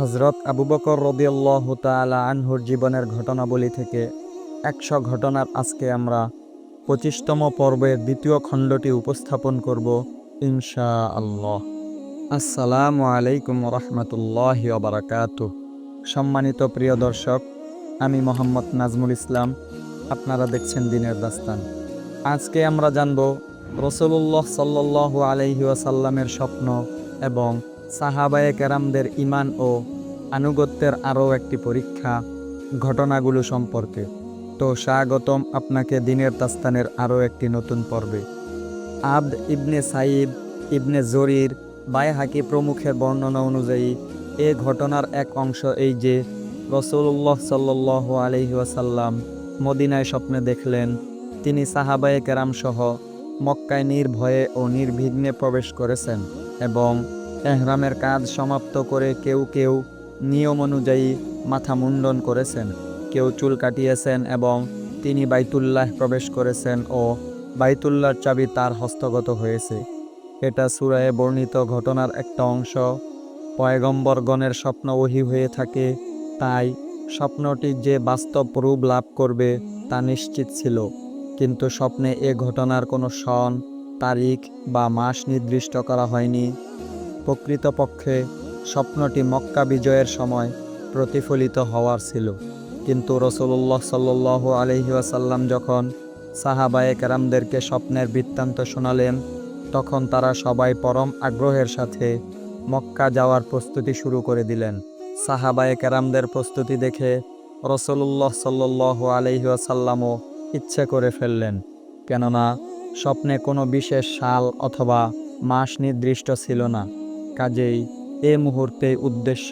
হজরত আবু বকর রদিয়াল্লাহ তালা আনহুর জীবনের ঘটনাবলী থেকে একশো ঘটনার আজকে আমরা পঁচিশতম পর্বের দ্বিতীয় খণ্ডটি উপস্থাপন করব ইনশা আল্লাহ আসসালামু আলাইকুম রহমতুল্লাহ বারাকাত সম্মানিত প্রিয় দর্শক, আমি মোহাম্মদ নাজমুল ইসলাম, আপনারা দেখছেন দিনের দাস্তান। আজকে আমরা জানব রসুল্লাহ সাল্লাহ আলহি ওয়াসাল্লামের স্বপ্ন এবং সাহাবায়ে কেরামদের ইমান ও আনুগত্যের আরও একটি পরীক্ষা ঘটনাগুলো সম্পর্কে। তো স্বাগতম আপনাকে দিনের তাস্তানের আরও একটি নতুন পর্বে। আবদ ইবনে সাইব ইবনে জরির বায় হাকি প্রমুখের বর্ণনা অনুযায়ী এ ঘটনার এক অংশ এই যে রসুল্লাহ সাল্লাহ আলহি ওয়াসাল্লাম মদিনায় স্বপ্নে দেখলেন, তিনি সাহাবায়ে কেরাম সহ মক্কায় নির্ভয়ে ও নির্বিঘ্নে প্রবেশ করেছেন এবং এহরামের কাজ সমাপ্ত করে কেউ কেউ নিয়ম অনুযায়ী মাথা মুন্ডন করেছেন। কেউ চুল কাটিয়েছেন এবং তিনি বাইতুল্লাহ প্রবেশ করেছেন ও বাইতুল্লাহর চাবি তার হস্তগত হয়েছে। এটা সুরায়ে বর্ণিত ঘটনার একটা অংশ। পয়গম্বরগণের স্বপ্ন ওহি হয়ে থাকে, তাই স্বপ্নটি যে বাস্তব রূপ লাভ করবে তা নিশ্চিত ছিল। কিন্তু স্বপ্নে এ ঘটনার কোনো সন, তারিখ বা মাস নির্দিষ্ট করা হয়নি। প্রকৃতপক্ষে স্বপ্নটি মক্কা বিজয়ের সময় প্রতিফলিত হওয়ার ছিল। কিন্তু রসুল্লাহ সাল্লাহ আলহি ওয়াসাল্লাম যখন সাহাবায়ে কেরামদেরকে স্বপ্নের বৃত্তান্ত শোনালেন, তখন তারা সবাই পরম আগ্রহের সাথে মক্কা যাওয়ার প্রস্তুতি শুরু করে দিলেন। সাহাবায়ে কেরামদের প্রস্তুতি দেখে রসুল্লাহ সাল্লাহ আলহি ওয়াসাল্লামও ইচ্ছে করে ফেললেন। কেননা, স্বপ্নে কোনো বিশেষ সাল অথবা মাস নির্দিষ্ট ছিল না। কাজেই এ মুহূর্তে উদ্দেশ্য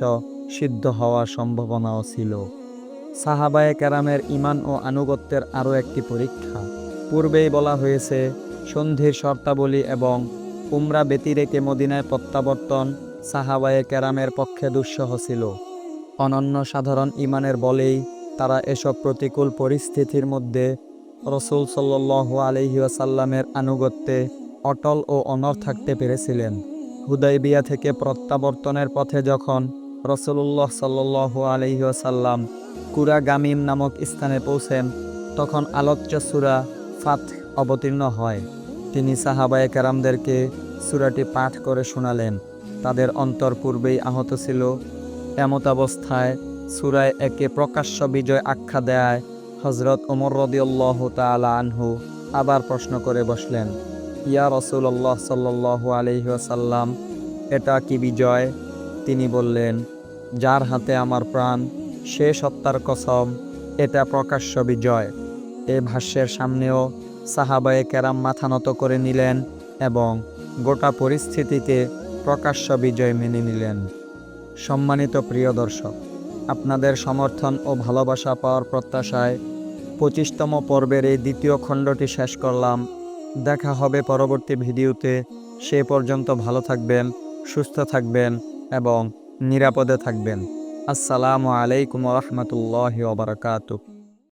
সিদ্ধ হওয়ার সম্ভাবনাও ছিল। সাহাবায়ে কেরামের ইমান ও আনুগত্যের আরও একটি পরীক্ষা। পূর্বেই বলা হয়েছে, সন্ধির শর্তাবলী এবং উমরা ব্যতিরেকে মদিনায় প্রত্যাবর্তন সাহাবায়ে কেরামের পক্ষে দুঃসহ ছিল। অনন্য সাধারণ ইমানের বলেই তারা এসব প্রতিকূল পরিস্থিতির মধ্যে রসুল সাল্লাহ আলহি আসাল্লামের আনুগত্যে অটল ও অনর থাকতে পেরেছিলেন। হুদাইবিয়া থেকে প্রত্যাবর্তনের পথে যখন রসুল্লাহ সাল্লাহ আলহি আসাল্লাম কুরা গামিম নামক স্থানে পৌঁছেন, তখন আলোচ্য সুরা ফাত অবতীর্ণ হয়। তিনি সাহাবায়ে কেরামদেরকে সুরাটি পাঠ করে শোনালেন। তাদের অন্তর পূর্বেই আহত ছিল। এমত অবস্থায় সুরায় একে প্রকাশ্য বিজয় আখ্যা দেয় হজরত ওমর রদিউল্লাহ তালা আনহু আবার প্রশ্ন করে বসলেন ইয়া রসুল্লাহ সাল্লাহ আলহিহাসাল্লাম এটা কি বিজয়? তিনি বললেন, যার হাতে আমার প্রাণ, সে সত্তার কসম, এটা প্রকাশ্য বিজয়। এ ভাষ্যের সামনেও সাহাবায়ে কেরাম মাথা নত করে নিলেন এবং গোটা পরিস্থিতিতে প্রকাশ্য বিজয় মেনে নিলেন। সম্মানিত প্রিয় দর্শক, আপনাদের সমর্থন ও ভালোবাসা পাওয়ার প্রত্যাশায় পঁচিশতম পর্বের এই দ্বিতীয় খণ্ডটি শেষ করলাম। দেখা হবে পরবর্তী ভিডিওতে। সে পর্যন্ত ভালো থাকবেন, সুস্থ থাকবেন এবং নিরাপদে থাকবেন। আসসালামু আলাইকুম রহমতুল্লাহ ওবরাকাতু